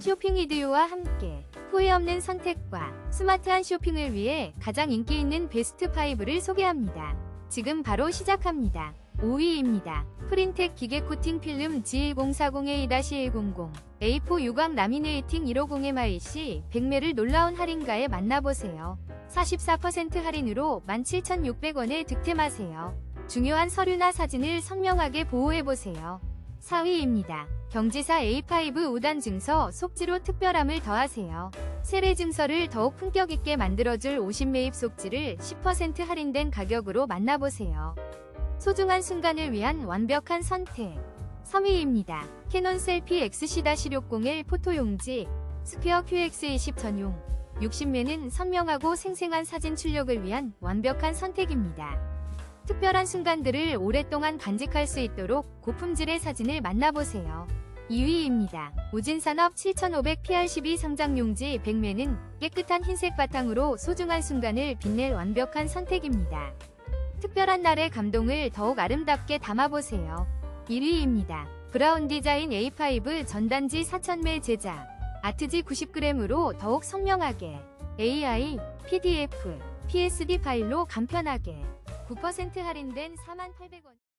쇼핑 이디오와 함께 후회 없는 선택과 스마트한 쇼핑을 위해 가장 인기 있는 베스트 5를 소개합니다. 지금 바로 시작합니다. 5위입니다. 프린텍 기계 코팅 필름 G1040A-100 A4 유광 라미네이팅 150MIC 100매를 놀라운 할인가에 만나보세요. 44% 할인으로 17,600원에 득템하세요. 중요한 서류나 사진을 선명하게 보호해보세요. 4위입니다. 경지사 A5 5단 증서 속지로 특별함을 더하세요. 세례 증서를 더욱 품격 있게 만들어줄 50매입 속지를 10% 할인된 가격으로 만나보세요. 소중한 순간을 위한 완벽한 선택. 3위입니다. 캐논 셀피 XC-601 포토용지 스퀘어 QX20 전용 60매는 선명하고 생생한 사진 출력을 위한 완벽한 선택입니다. 특별한 순간들을 오랫동안 간직할 수 있도록 고품질의 사진을 만나보세요. 2위입니다. 우진산업 7500PR12 성장용지 100매는 깨끗한 흰색 바탕으로 소중한 순간을 빛낼 완벽한 선택입니다. 특별한 날의 감동을 더욱 아름답게 담아보세요. 1위입니다. 브라운 디자인 A5 전단지 4000매 제작 아트지 90g으로 더욱 선명하게 AI, PDF, PSD 파일로 간편하게 9% 할인된 48,000원